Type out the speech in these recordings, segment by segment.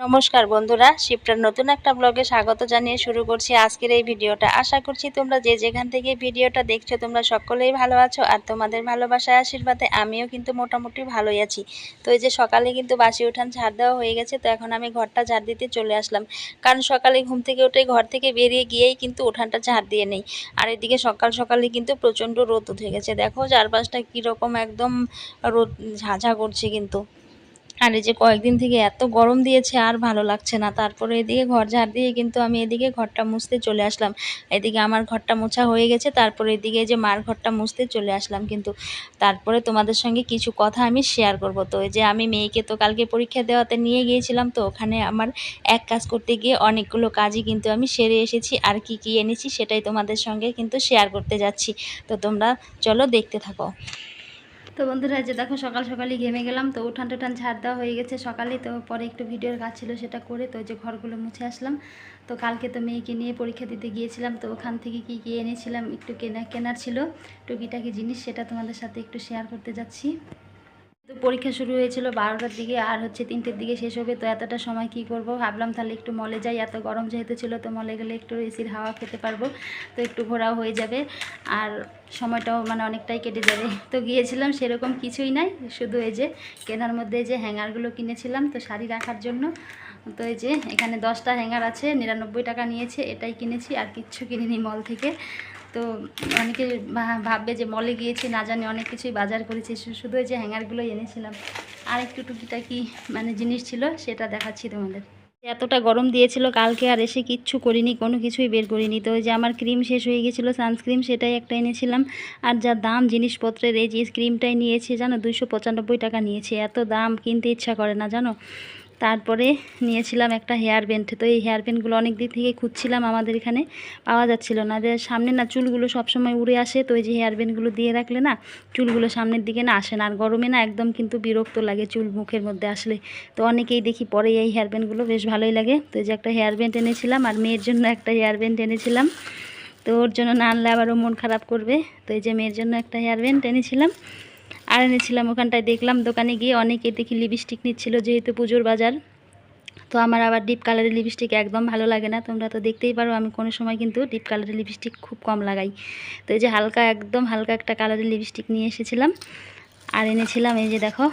নমস্কার বন্ধুরা, শিপ্রার নতুন একটা ব্লগে স্বাগত জানিয়ে শুরু করছি আজকের এই ভিডিওটা। আশা করছি তোমরা যে যেখান থেকে ভিডিওটা দেখছ তোমরা সকলেই ভালো আছো আর তোমাদের ভালোবাসা আশীর্বাদে আমিও কিন্তু মোটামুটি ভালোই আছি। তো এই যে সকালে কিন্তু বাসি উঠান ঝাড় দেওয়া হয়ে গেছে, তো এখন আমি ঘরটা ঝাড় দিতে চলে আসলাম। কারণ সকালে ঘুম থেকে উঠে ঘর থেকে বেরিয়ে গিয়েই কিন্তু উঠানটা ঝাড় দিয়ে নেই। আর এদিকে সকাল সকালে কিন্তু প্রচণ্ড রোদ উঠে গেছে। দেখো চারপাশটা কীরকম একদম রোদ ঝাঝা করছে কিন্তু। আর এই যে কয়েকদিন থেকে এত গরম দিয়েছে আর ভালো লাগছে না। তারপরে এদিকে ঘর ঝাড় দিয়ে কিন্তু আমি এদিকে ঘরটা মুছতে চলে আসলাম। এদিকে আমার ঘরটা মোছা হয়ে গেছে, তারপরে এদিকে যে মার ঘরটা মুছতে চলে আসলাম কিন্তু। তারপরে তোমাদের সঙ্গে কিছু কথা আমি শেয়ার করব। তো এই যে আমি মেয়েকে তো কালকে পরীক্ষা দেওয়াতে নিয়ে গিয়েছিলাম, তো ওখানে আমার এক কাজ করতে গিয়ে অনেকগুলো কাজই কিন্তু আমি সেরে এসেছি। আর কি কি এনেছি সেটাই তোমাদের সঙ্গে কিন্তু শেয়ার করতে যাচ্ছি। তো তোমরা চলো দেখতে থাকো। তো বন্ধুরা যে দেখো সকাল সকালই ঘেমে গেলাম, তো উঠান টুঠান ঝাড় দেওয়া হয়ে গেছে সকালে, তো পরে একটু ভিডিওর কাজ ছিল সেটা করে তো যে ঘরগুলো মুছে আসলাম। তো কালকে তো মেয়েকে নিয়ে পরীক্ষা দিতে গিয়েছিলাম, তো ওখান থেকে কি কি এনেছিলাম একটু কেনা কেনার ছিল, টুকিটাকি জিনিস সেটা তোমাদের সাথে একটু শেয়ার করতে যাচ্ছি। পরীক্ষা শুরু হয়েছিল বারোটার দিকে আর হচ্ছে তিনটের দিকে শেষ হবে, তো এতটা সময় কি করব? ভাবলাম তাহলে একটু মলে যাই, এত গরম যেহেতু ছিল, তো মলে গেলে একটু এসির হাওয়া খেতে পারব, তো একটু ঘোরাও হয়ে যাবে। আর সময়টাও মানে অনেকটাই কেটে যাবে। তো গিয়েছিলাম সেরকম কিছুই নাই, শুধু এই যে কেনার মধ্যে যে হ্যাঙ্গারগুলো কিনেছিলাম, তো শাড়ি রাখার জন্য। তো এই যে এখানে দশটা হ্যাঙ্গার আছে, নিরানব্বই টাকা নিয়েছে, এটাই কিনেছি, আর কিচ্ছু কিনিনি মল থেকে। তো অনেকে ভাববে যে মলে গিয়েছি, না জানি অনেক কিছুই বাজার করেছি শুধু যে হ্যাঙ্গারগুলো এনেছিলাম। আর একটু টুকিটাকি মানে জিনিস ছিল, সেটা দেখাচ্ছি তোমাদের। এতটা গরম দিয়েছিল, কালকে আর এসে কিচ্ছু করিনি, কোনো কিছুই বের করিনি। তো যে আমার ক্রিম শেষ হয়ে গেছিল সানস্ক্রিম সেটাই একটা এনেছিলাম। আর যা দাম জিনিসপত্রের, এই যে ক্রিমটাই নিয়েছে, জানো, দুইশো পঁচানব্বই টাকা নিয়েছে। এত দাম কিনতে ইচ্ছা করে না, জানো? তারপরে নিয়েছিলাম একটা হেয়ার ব্যান্ড। তো এই হেয়ার ব্যান্ডগুলো অনেক দিক থেকে খুঁজছিলাম আমাদের এখানে, পাওয়া যাচ্ছিল না। সামনে না চুলগুলো সবসময় উড়ে আসে, তো এই যে হেয়ার ব্যান্ডগুলো দিয়ে রাখলে না চুলগুলো সামনের দিকে না আসে না। আর গরমে না একদম কিন্তু বিরক্ত লাগে চুল মুখের মধ্যে আসলে। তো অনেকেই দেখি পরে এই হেয়ার ব্যান্ডগুলো বেশ ভালোই লাগে। তো যে একটা হেয়ার ব্যান্ড এনেছিলাম আর মেয়ের জন্য একটা হেয়ার ব্যান্ড এনেছিলাম। তো ওর জন্য না আনলে আবারও মন খারাপ করবে। তো এই যে মেয়ের জন্য একটা হেয়ার ব্যান্ড এনেছিলাম। আর এনেছিলাম, ওখানটায় দেখলাম দোকানে গিয়ে অনেকে দেখি লিপস্টিক নিচ্ছিল যেহেতু পুজোর বাজার। তো আমার আবার ডিপ কালারের লিপস্টিক একদম ভালো লাগে না। তোমরা তো দেখতেই পারো, আমি কোনো সময় কিন্তু ডিপ কালারের লিপস্টিক খুব কম লাগাই। তো এই যে হালকা, একদম হালকা একটা কালারের লিপস্টিক নিয়ে এসেছিলাম। আর এনেছিলাম এই যে দেখো,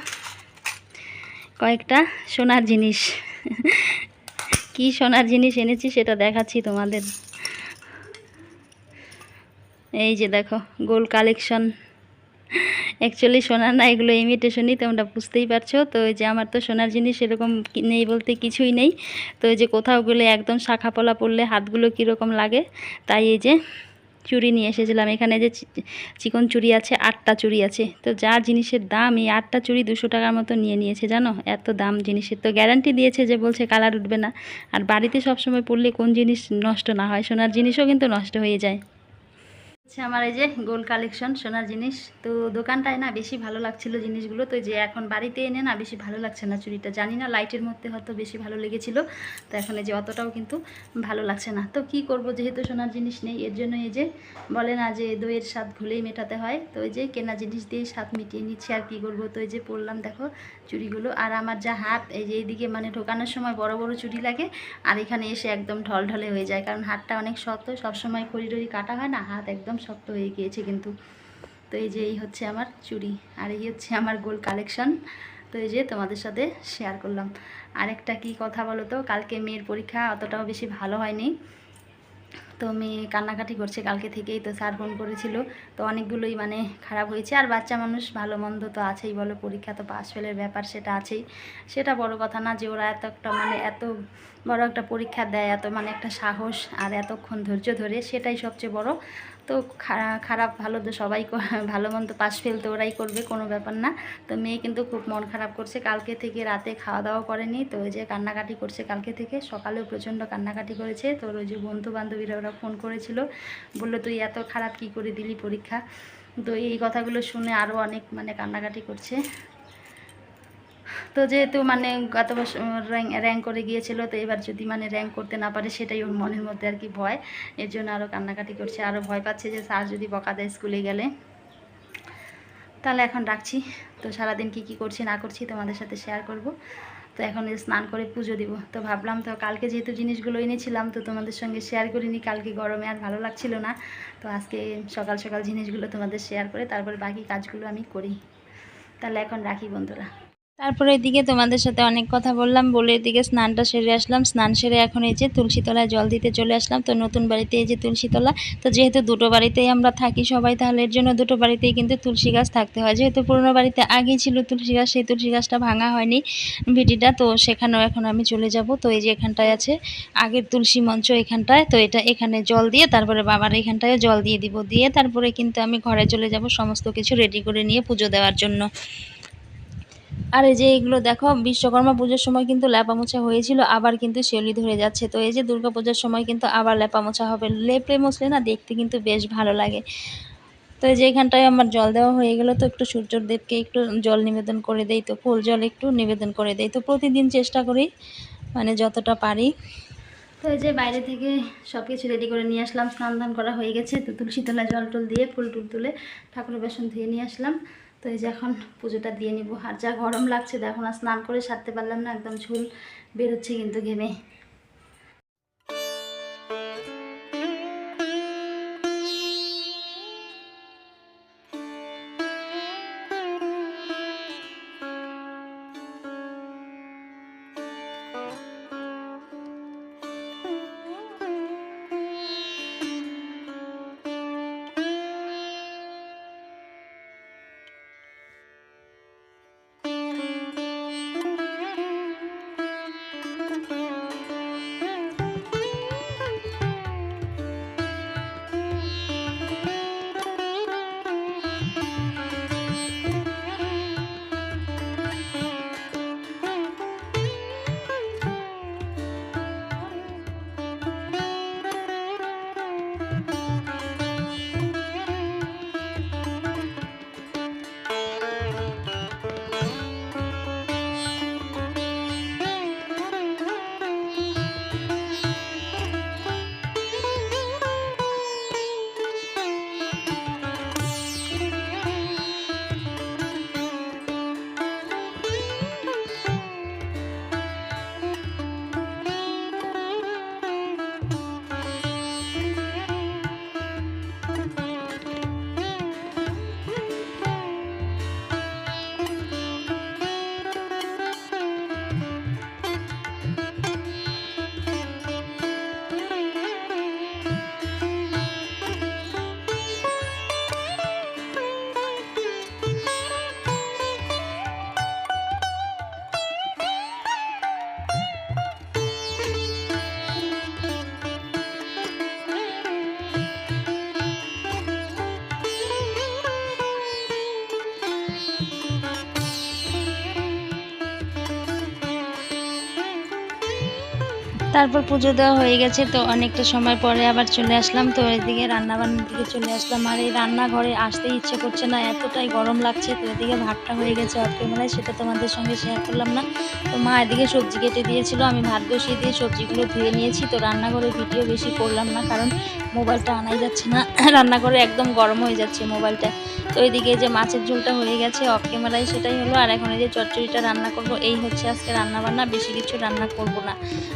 কয়েকটা সোনার জিনিস। কি সোনার জিনিস এনেছি সেটা দেখাচ্ছি তোমাদের। এই যে দেখো, গোল কালেকশন অ্যাকচুয়ালি সোনার না, এগুলো ইমিটেশনই তোমরা বুঝতেই পারছ। তো যে আমার তো সোনার জিনিস এরকম নেই বলতে কিছুই নেই। তো যে কোথাও গেলে একদম শাখা পলা পড়লে হাতগুলো কীরকম লাগে, তাই এই যে চুড়ি নিয়ে এসেছিলাম। এখানে যে চিকন চুড়ি আছে, আটটা চুড়ি আছে। তো যা জিনিসের দাম, এই আটটা চুড়ি দুশো টাকার মতো নিয়ে নিয়েছে, জানো? এত দাম জিনিসের। তো গ্যারান্টি দিয়েছে যে বলছে কালার উঠবে না। আর বাড়িতে সবসময় পড়লে কোন জিনিস নষ্ট না হয়? সোনার জিনিসও কিন্তু নষ্ট হয়ে যায়। হচ্ছে আমার এই যে গোল কালেকশন সোনার জিনিস, তো দোকানটায় না বেশি ভালো লাগছিল জিনিসগুলো। তো যে এখন বাড়িতে এনে না বেশি ভালো লাগছে না চুরিটা জানি না লাইটের মধ্যে হয়তো বেশি ভালো লেগেছিল, তো এখন এই যে অতটাও কিন্তু ভালো লাগছে না। তো কি করব, যেহেতু সোনার জিনিস নেই, এর জন্য এই যে বলে না যে দইয়ের স্বাদ ঘুলেই মেটাতে হয়। তো এই যে কেনা জিনিস দিয়ে স্বাদ মিটিয়ে নিচ্ছি আর কি করব। তো এই যে পরলাম, দেখো চুড়িগুলো। আর আমার যা হাত, এই যে এইদিকে মানে ঢোকানোর সময় বড় বড় চুরি লাগে, আর এখানে এসে একদম ঢলঢলে হয়ে যায়। কারণ হাতটা অনেক শক্ত, সবসময় খড়ি টড়ি কাটা হয় না, হাত একদম শক্ত হয়ে গিয়েছে কিন্তু। তো এই যে এই হচ্ছে আমার চুড়ি, আর এই হচ্ছে আমার গোল কালেকশন তো এই যে তোমাদের সাথে শেয়ার করলাম। আরেকটা কি কথা বলো তো কালকে মেয়ের পরীক্ষা অতটাও বেশি ভালো হয়নি। তো মেয়ে কান্নাকাটি করছে কালকে থেকেই, তো স্যার ফোন করেছিল। তো অনেকগুলোই মানে খারাপ হয়েছে। আর বাচ্চা মানুষ ভালো মন্দ তো আছেই বলো, পরীক্ষা তো পাস ফেলের ব্যাপার সেটা আছেই। সেটা বড় কথা না যে ওরা এত একটা মানে এত বড় একটা পরীক্ষা দেয়, এত মানে একটা সাহস আর এতক্ষণ ধৈর্য ধরে, সেটাই সবচেয়ে বড়। তো খারাপ, ভালো তো সবাই ভালো মন্দ পাস ফেল তো ওরাই করবে, কোনো ব্যাপার না। তো মেয়ে কিন্তু খুব মন খারাপ করছে, কালকে থেকে রাতে খাওয়া দাওয়া করেনি। তো ওই যে কান্নাকাটি করছে কালকে থেকে, সকালেও প্রচণ্ড কান্নাকাটি করেছে। তোর ওই যে বন্ধু বান্ধবীরা ওরা ফোন করেছিল, বলল, তুই এত খারাপ কি করে দিলি পরীক্ষা? তো এই কথাগুলো শুনে আরও অনেক মানে কান্নাকাটি করছে। তো যেহেতু মানে গত বছর র্যাঙ্ক করে গিয়েছিল, তো এবার যদি মানে র্যাঙ্ক করতে না পারে, সেটাই ওর মনের মধ্যে আর কি ভয়। এর জন্য আরও কান্নাকাটি করছে। আরও ভয় পাচ্ছে যে স্যার যদি বকা দেয় স্কুলে গেলে। তাহলে এখন রাখছি। তো সারাদিন কি কি করছি, না করছি তোমাদের সাথে শেয়ার করব। তো এখন স্নান করে পুজো দিব। তো ভাবলাম তো কালকে যেহেতু জিনিসগুলো এনেছিলাম, তো তোমাদের সঙ্গে শেয়ার করিনি। কালকে গরমে আর ভালো লাগছিল না। তো আজকে সকাল সকাল জিনিসগুলো তোমাদের শেয়ার করে, তারপরে বাকি কাজগুলো আমি করি। তাহলে এখন রাখি বন্ধুরা। তারপরে এদিকে তোমাদের সাথে অনেক কথা বললাম, বলে এদিকে স্নানটা সেরে আসলাম। স্নান সেরে এখন এই যে তুলসীতলায় জল দিতে চলে আসলাম। তো নতুন বাড়িতে এই যে তুলসীতলা তো যেহেতু দুটো বাড়িতেই আমরা থাকি সবাই, তাহলে এর জন্য দুটো বাড়িতেই কিন্তু তুলসী গাছ থাকতে হয়। যেহেতু পুরোনো বাড়িতে আগেই ছিল তুলসী গাছ, সেই তুলসী গাছটা ভাঙা হয়নি ভিটিটা, তো সেখানেও এখন আমি চলে যাব। তো এই যে এখানটায় আছে আগের তুলসী মঞ্চ এখানটায়, তো এটা এখানে জল দিয়ে তারপরে বাবার এখানটায় জল দিয়ে দিব। দিয়ে তারপরে কিন্তু আমি ঘরে চলে যাব, সমস্ত কিছু রেডি করে নিয়ে পুজো দেওয়ার জন্য। আর এই যে এগুলো দেখো, বিশ্বকর্মা পুজোর সময় কিন্তু ল্যাপা মোছা হয়েছিল, আবার কিন্তু শিউলি ধরে যাচ্ছে। তো এই যে দুর্গা পুজোর সময় কিন্তু আবার ল্যাপা মোছা হবে। লেপে মুছলে না দেখতে কিন্তু বেশ ভালো লাগে। তো এই যে এখানটায় আমার জল দেওয়া হয়ে গেল, তো একটু সূর্যদেবকে একটু জল নিবেদন করে দেই, তো ফুল জল একটু নিবেদন করে দেই। তো প্রতিদিন চেষ্টা করি মানে যতটা পারি। তো এই যে বাইরে থেকে সব কিছু রেডি করে নিয়ে আসলাম স্নান দান করা হয়ে গেছে। তো তুলসী তলায় জল টল দিয়ে ফুল টুল তুলে ঠাকুরের বাসন ধুয়ে নিয়ে আসলাম। তো এই যে এখন পুজোটা দিয়ে নিব। আর যা গরম লাগছে, দেখো না, স্নান করে সারতে পারলাম না, একদম ঝুল। বেরোচ্ছে কিন্তু ঘেমে। তারপর পুজো দেওয়া হয়ে গেছে, তো অনেকটা সময় পরে আবার চলে আসলাম, তো এদিকে রান্নাবান্নার দিকে চলে আসলাম। আর এই রান্নাঘরে আসতে ইচ্ছে করছে না, এতটাই গরম লাগছে, তো এদিকে ভাতটা হয়ে গেছে অফ ক্যামেরায় সেটা তোমাদের সঙ্গে শেয়ার করলাম না। তো মা এদিকে সবজি কেটে দিয়েছিল, আমি ভাত বসিয়ে দিয়ে সবজিগুলো ধুয়ে নিয়েছি, তো রান্নাঘরে ভিডিও বেশি করলাম না, কারণ মোবাইলটা আনাই যাচ্ছে না। রান্নাঘরে একদম গরম হয়ে যাচ্ছে মোবাইলটা। তো এদিকে যে মাছের ঝোলটা হয়ে গেছে অফ ক্যামেরায় সেটাই হলো। আর এখন এই যে চচ্চড়িটা রান্না করব, এই হচ্ছে আজকে রান্না বান্না বেশি কিছু রান্না করব না।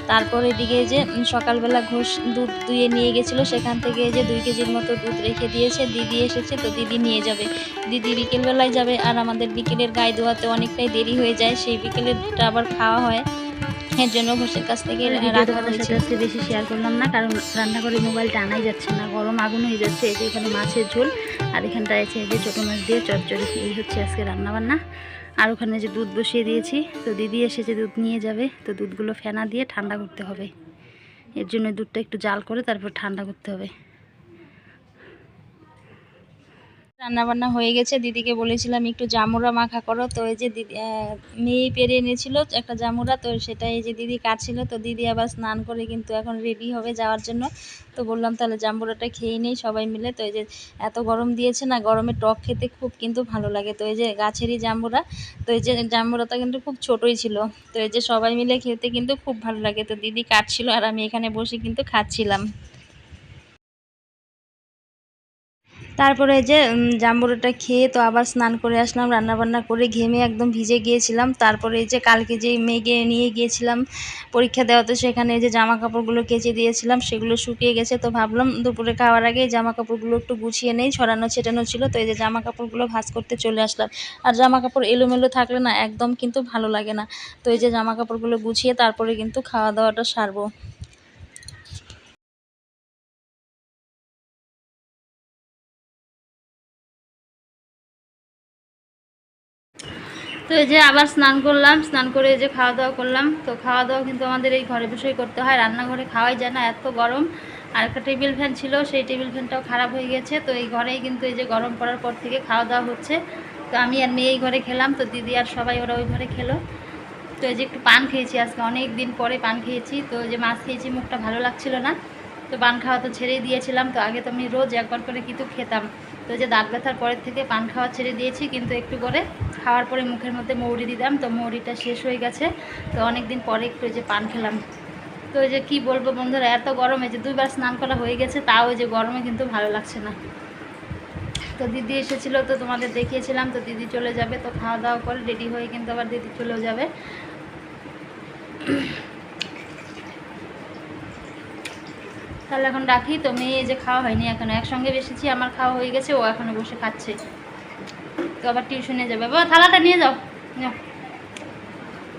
তারপর এদিকে যে সকালবেলা ঘোষ দুধ দুয়ে নিয়ে গেছিল, সেখান থেকে যে দুই কেজির মতো দুধ রেখে দিয়েছে। দিদি এসেছে তো দিদি নিয়ে যাবে। দিদি বিকেলবেলায় যাবে, আর আমাদের বিকেলের গায়ে ধোয়াতে অনেকটাই দেরি হয়ে যায়, সেই বিকেলেরটা আবার খাওয়া হয়। এর জন্য ঘোষের কাছ থেকে সাথে বেশি শেয়ার করলাম না কারণ রান্নাঘরে মোবাইলটা আনাই যাচ্ছে না গরম আগুন হয়ে যাচ্ছে এই যে এখানে মাছের ঝোল আর এখানটায় আছে এই যে ছোটো মাছ দিয়ে চচ্চড়ি এই হচ্ছে আজকে রান্নাবান্না। আর ওখানে যে দুধ বসিয়ে দিয়েছি তো দিদি এসেছে দুধ নিয়ে যাবে তো দুধগুলো ফেনা দিয়ে ঠান্ডা করতে হবে। এর জন্য দুধটা একটু জাল করে তারপর ঠান্ডা করতে হবে। রান্না বান্না হয়ে গেছে। দিদিকে বলেছিলাম, একটু জামুরা মাখা করো। তো এই যে দিদি মেয়ে পেরে এনেছিল একটা জামুরা, তো সেটা এই যে দিদি কাটছিল তো দিদি আবার স্নান করে কিন্তু এখন রেডি হবে যাওয়ার জন্য। তো বললাম, তাহলে জামুরাটা খেয়ে নেই সবাই মিলে। তো এই যে এত গরম দিয়েছে না, গরমে টক খেতে খুব কিন্তু ভালো লাগে। তো এই যে গাছেরই জামুরা, তো এই যে জাম্বুরাটা কিন্তু খুব ছোটোই ছিল। তো এই যে সবাই মিলে খেতে কিন্তু খুব ভালো লাগে। তো দিদি কাটছিল আর আমি এখানে বসে কিন্তু খাচ্ছিলাম। তারপরে যে উম, খেয়ে তো আবার স্নান করে আসলাম রান্নাবান্না করে ঘেমে একদম ভিজে গিয়েছিলাম। তারপরে যে কালকে যে মেঘে নিয়ে গিয়েছিলাম পরীক্ষা দেওয়াতে সেখানে যে জামা কাপড়গুলো কেচে দিয়েছিলাম সেগুলো শুকিয়ে গেছে। তো ভাবলাম দুপুরে খাওয়ার আগে জামা কাপড়গুলো একটু গুছিয়ে নেই ছড়ানো ছেটানো ছিল। তো এই যে জামা কাপড়গুলো ভাঁজ করতে চলে আসলাম। আর জামা কাপড় এলোমেলো থাকলে না একদম কিন্তু ভালো লাগে না। তো এই যে জামা কাপড়গুলো গুছিয়ে তারপরে কিন্তু খাওয়া দাওয়াটা সারবো। তো এই যে আবার স্নান করলাম, স্নান করে এই যে খাওয়া দাওয়া করলাম। তো খাওয়া দাওয়া কিন্তু আমাদের এই ঘরে বসেই করতে হয়, রান্নাঘরে খাওয়াই যায় না, এত গরম। আর একটা টেবিল ফ্যান ছিল, সেই টেবিল ফ্যানটাও খারাপ হয়ে গেছে। তো এই ঘরেই কিন্তু এই যে গরম পড়ার পর থেকে খাওয়া দাওয়া হচ্ছে। তো আমি আর মেয়ে এই ঘরে খেলাম, তো দিদি আর সবাই ওরা ওই ঘরে খেলো। তো এই যে একটু পান খেয়েছি, আজকে অনেক দিন পরে পান খেয়েছি। তো যে মাছ খেয়েছি, মুখটা ভালো লাগছিল না। তো পান খাওয়া তো ছেড়েই দিয়েছিলাম, তো আগে তো আমি রোজ একবার করে কিন্তু খেতাম। তো যে দাঁত ব্যথার পরের থেকে পান খাওয়া ছেড়ে দিয়েছি, কিন্তু একটু করে। খাওয়ার পরে মুখের মধ্যে মৌরি দিতাম তো মৌরিটা শেষ হয়ে গেছে। তো অনেক দিন পরে একটু যে পান খেলাম। তো এই যে কি বলব বন্ধুরা, এত গরমে যে দুইবার স্নান করা হয়ে গেছে, তাও ওই যে গরমে কিন্তু ভালো লাগছে না। তো দিদি এসেছিল, তো তোমাদের দেখিয়েছিলাম, তো দিদি চলে যাবে, তো খাওয়া দাওয়া করে রেডি হয়ে কিন্তু আবার দিদি চলেও যাবে। তাহলে এখন রাখি, তো মেয়ে যে খাওয়া হয়নি এখনও। একসঙ্গে বেসেছি, আমার খাওয়া হয়ে গেছে, ও এখনও বসে খাচ্ছে। তো আবার টিউশনে যাবে। বাবা, থালাটা নিয়ে যাও। যাও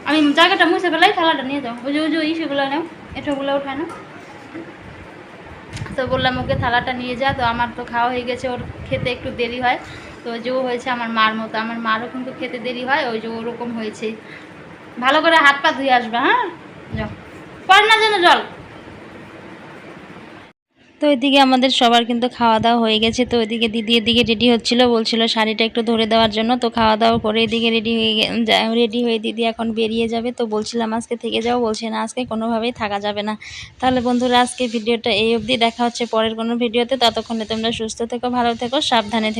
আমি জায়গাটা মুছে ফেলাই, থালাটা নিয়ে যাও। ওই যে ওই যে, ওই সেগুলো নাও। এটাগুলো উঠায় না। তো বললাম, ওকে, থালাটা নিয়ে যা। তো আমার তো খাওয়া হয়ে গেছে। ওর খেতে একটু দেরি হয়। তো যে, ও হয়েছে আমার মার মতো। আমার মারও কিন্তু খেতে দেরি হয়। ওই যে, ওরকম হয়েছে। ভালো করে হাত পা ধুয়ে আসবে হ্যাঁ? যাও। পড় না যেন জল। তো এদিকে আমাদের সবার কিন্তু খাওয়া দাওয়া হয়ে গেছে। তো এদিকে দিদি এদিকে রেডি হচ্ছিল, বলছিল শাড়িটা একটু ধরে দেওয়ার জন্য। তো খাওয়া দাওয়া করে এদিকে রেডি হয়ে রেডি হয়ে দিদি এখন বেরিয়ে যাবে। তো বলছিলাম আজকে থেকে যাও, বলছে না, আজকে কোনোভাবেই থাকা যাবে না। তাহলে বন্ধুরা, আজকে ভিডিওটা এই অবধি। দেখা হচ্ছে পরের কোনো ভিডিওতে। ততক্ষণে তোমরা সুস্থ থেকো, ভালো থেকো, সাবধানে